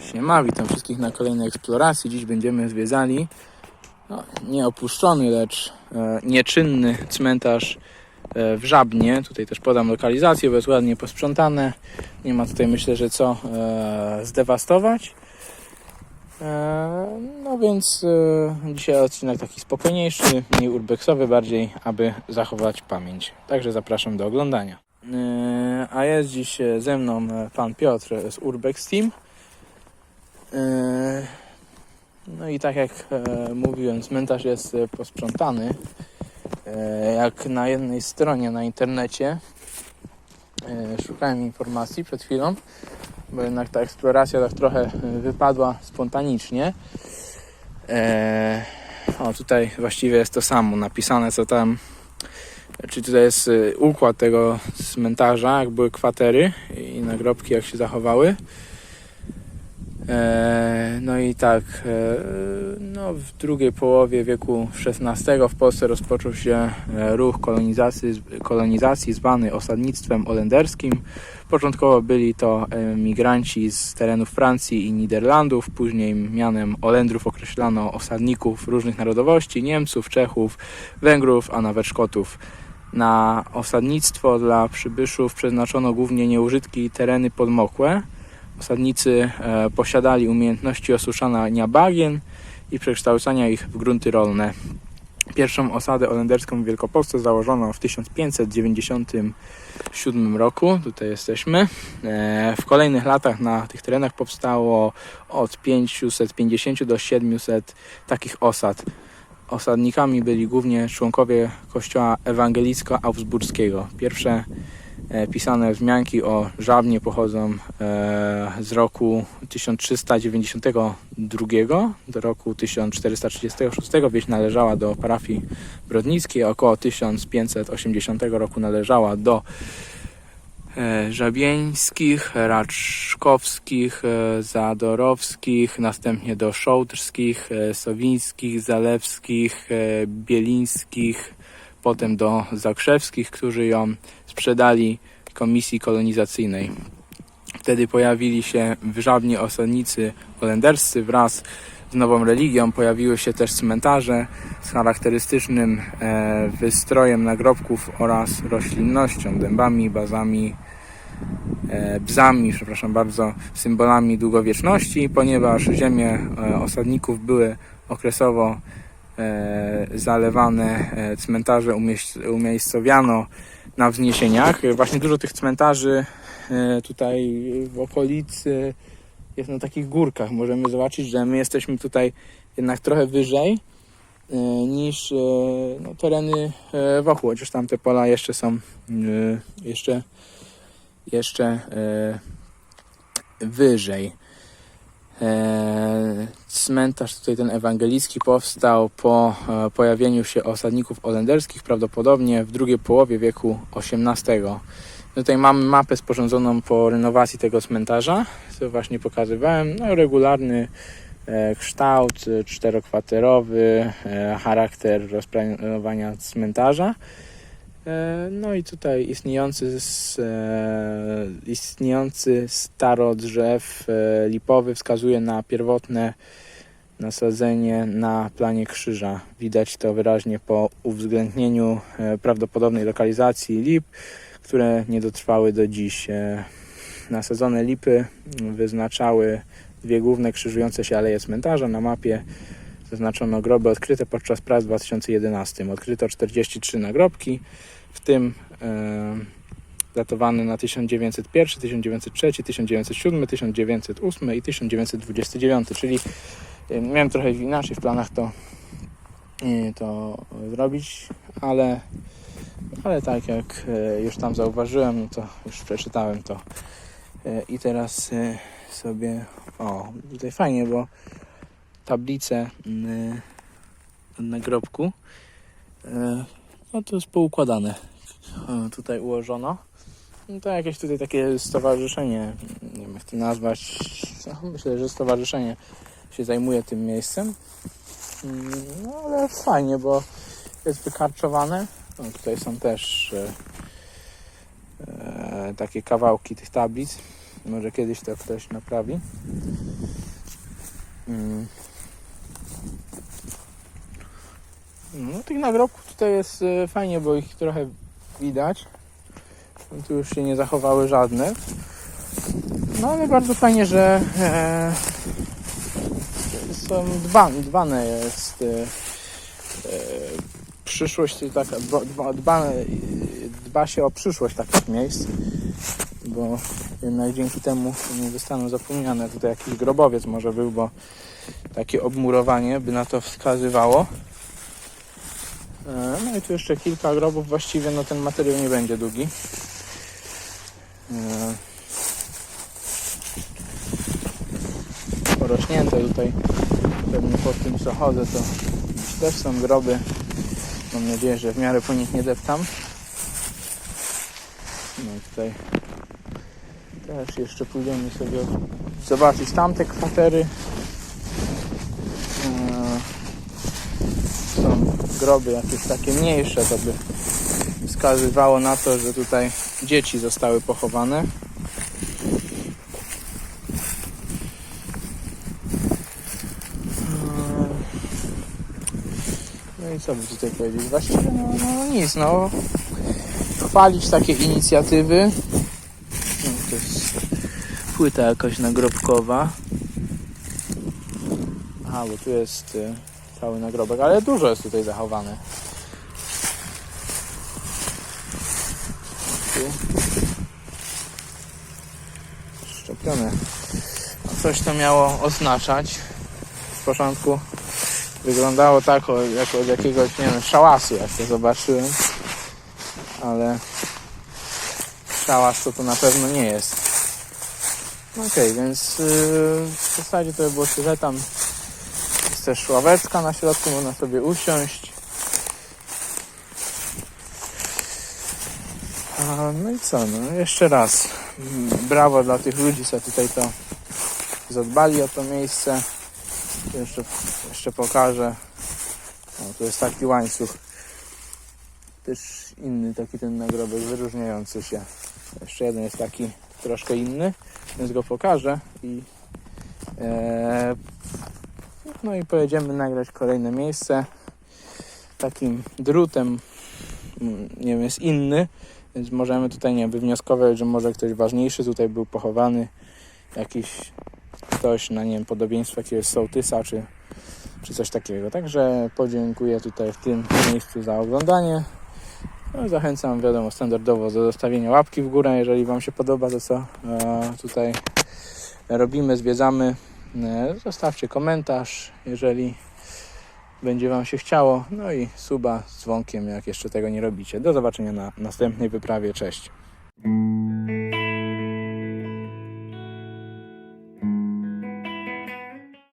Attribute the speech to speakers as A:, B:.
A: Siema, witam wszystkich na kolejnej eksploracji. Dziś będziemy zwiedzali no, nie opuszczony, lecz e, nieczynny cmentarz e, w Żabnie. Tutaj też podam lokalizację, bo jest ładnie posprzątane. Nie ma tutaj myślę, że co e, zdewastować. E, no więc e, dzisiaj odcinek taki spokojniejszy, mniej urbexowy bardziej, aby zachować pamięć. Także zapraszam do oglądania. E, A jest dziś ze mną e, pan Piotr z Urbex Team. E, No i tak jak e, mówiłem, cmentarz jest e, posprzątany. Jak na jednej stronie na internecie szukałem informacji przed chwilą, bo jednak ta eksploracja tak trochę wypadła spontanicznie. O, tutaj właściwie jest to samo napisane, co tam. Czy tutaj jest układ tego cmentarza, jak były kwatery i nagrobki, jak się zachowały. E, No i tak, e, no w drugiej połowie wieku XVI w Polsce rozpoczął się e, ruch kolonizacji, kolonizacji zwany osadnictwem holenderskim. Początkowo byli to migranci z terenów Francji i Niderlandów, później mianem Holendrów określano osadników różnych narodowości, Niemców, Czechów, Węgrów, a nawet Szkotów. Na osadnictwo dla przybyszów przeznaczono głównie nieużytki i tereny podmokłe. Osadnicy e, posiadali umiejętności osuszania bagien i przekształcania ich w grunty rolne. Pierwszą osadę holenderską w Wielkopolsce założono w 1597 roku. Tutaj jesteśmy. E, W kolejnych latach na tych terenach powstało od 550 do 700 takich osad. Osadnikami byli głównie członkowie kościoła ewangelicko-augsburskiego. Pierwsze pisane wzmianki o Żabnie pochodzą e, z roku 1392 do roku 1436. Wieś należała do parafii brodnickiej, około 1580 roku należała do e, żabieńskich, raczkowskich, e, zadorowskich, następnie do szołtrskich, e, sowińskich, zalewskich, e, bielińskich, potem do zakrzewskich, którzy ją sprzedali komisji kolonizacyjnej. Wtedy pojawili się w Żabnie osadnicy holenderscy wraz z nową religią. Pojawiły się też cmentarze z charakterystycznym e, wystrojem nagrobków oraz roślinnością, dębami, bazami, e, bzami, przepraszam bardzo, symbolami długowieczności, ponieważ ziemie e, osadników były okresowo zalewane, e, cmentarze umiejscowiano na wzniesieniach. E, Właśnie dużo tych cmentarzy e, tutaj w okolicy jest na takich górkach. Możemy zobaczyć, że my jesteśmy tutaj jednak trochę wyżej e, niż e, no, tereny e, wokół, chociaż tamte pola jeszcze są e, jeszcze jeszcze e, wyżej. E, Cmentarz tutaj ten ewangelicki powstał po e, pojawieniu się osadników holenderskich prawdopodobnie w drugiej połowie wieku XVIII. Tutaj mamy mapę sporządzoną po renowacji tego cmentarza, co właśnie pokazywałem. No, regularny e, kształt czterokwaterowy, charakter rozplanowania cmentarza. E, No i tutaj istniejący, e, istniejący starodrzew e, lipowy wskazuje na pierwotne nasadzenie na planie krzyża. Widać to wyraźnie po uwzględnieniu prawdopodobnej lokalizacji lip, które nie dotrwały do dziś. Nasadzone lipy wyznaczały dwie główne krzyżujące się aleje cmentarza. Na mapie zaznaczono groby odkryte podczas prac w 2011. Odkryto 43 nagrobki, w tym e, datowane na 1901, 1903, 1907, 1908 i 1929, czyli e, miałem trochę inaczej w planach to, e, to zrobić, ale, ale tak jak e, już tam zauważyłem, no to już przeczytałem to i teraz sobie, o tutaj fajnie, bo tablice mm, nagrobku e, no to jest poukładane. Tutaj ułożono. No to jakieś tutaj takie stowarzyszenie nie wiem jak to nazwać. No, myślę, że stowarzyszenie się zajmuje tym miejscem. Mm, no ale fajnie, bo jest wykarczowane. No, tutaj są też e, e, takie kawałki tych tablic. Może kiedyś to ktoś naprawi. Mm. No tych nagrobków tutaj jest e, fajnie, bo ich trochę widać. Tu już się nie zachowały żadne. No ale bardzo fajnie, że e, są dbane, dbane jest e, e, przyszłość taka, dba, dba, dba się o przyszłość takich miejsc, bo jednak dzięki temu nie zostaną zapomniane. Tutaj jakiś grobowiec może był, bo takie obmurowanie by na to wskazywało. No i tu jeszcze kilka grobów, właściwie no ten materiał nie będzie długi. E, Porośnięte tutaj, pewnie po tym co chodzę to też są groby. Mam nadzieję, że w miarę po nich nie deptam. No i tutaj też jeszcze pójdziemy sobie zobaczyć tamte kwatery. Eee, Są groby jakieś takie mniejsze, to by wskazywało na to, że tutaj dzieci zostały pochowane. No i co by tutaj powiedzieć? Właściwie no, no nic, no chwalić takie inicjatywy. No, to jest płyta jakaś nagrobkowa. Aha, bo tu jest y, cały nagrobek, ale dużo jest tutaj zachowane. Szczepione. A coś to miało oznaczać. W początku wyglądało tak, jak od jakiegoś, nie wiem, szałasu, jak to zobaczyłem. Ale szałas to to na pewno nie jest. Okej, więc yy, w zasadzie to by było tyle. Tam też ławeczka na środku, można sobie usiąść. No i co, no jeszcze raz brawo dla tych ludzi, co tutaj to zadbali o to miejsce. Jeszcze, jeszcze pokażę. O, tu jest taki łańcuch. Też inny taki ten nagrobek, wyróżniający się. Jeszcze jeden jest taki troszkę inny, więc go pokażę i e, no i pojedziemy nagrać kolejne miejsce. Takim drutem mm, nie wiem, jest inny, więc możemy tutaj nie wywnioskować, że może ktoś ważniejszy tutaj był pochowany, jakiś ktoś na nie wiem, podobieństwo jakiegoś sołtysa czy, czy coś takiego. Także podziękuję tutaj w tym miejscu za oglądanie. No, zachęcam, wiadomo, standardowo do zostawienia łapki w górę, jeżeli Wam się podoba to, co e, tutaj robimy, zwiedzamy. E, zostawcie komentarz, jeżeli będzie Wam się chciało. No i suba z dzwonkiem, jak jeszcze tego nie robicie. Do zobaczenia na następnej wyprawie. Cześć.